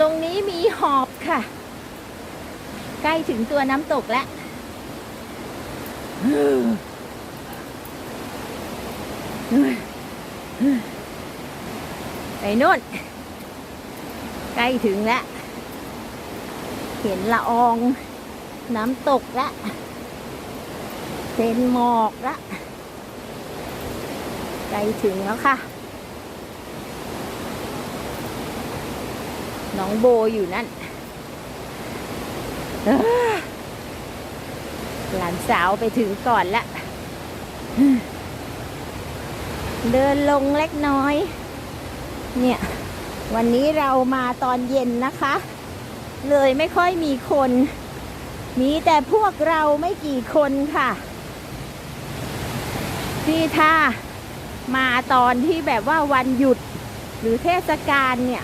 ตรงนี้มีหอบค่ะ ใกล้ถึงตัวน้ำตกแล้วไปนู่น ใกล้ถึงแล้ว เห็นละอองน้ำตกแล้วเป็นหมอกแล้วใกล้ถึงแล้วค่ะ น้องโบอยู่นั่นหลานสาวไปถึงก่อนละ เดินลงเล็กน้อย เนี่ย วันนี้เรามาตอนเย็นนะคะ เลยไม่ค่อยมีคน มีแต่พวกเราไม่กี่คนค่ะ ที่ถ้ามาตอนที่แบบว่าวันหยุด หรือเทศกาลเนี่ย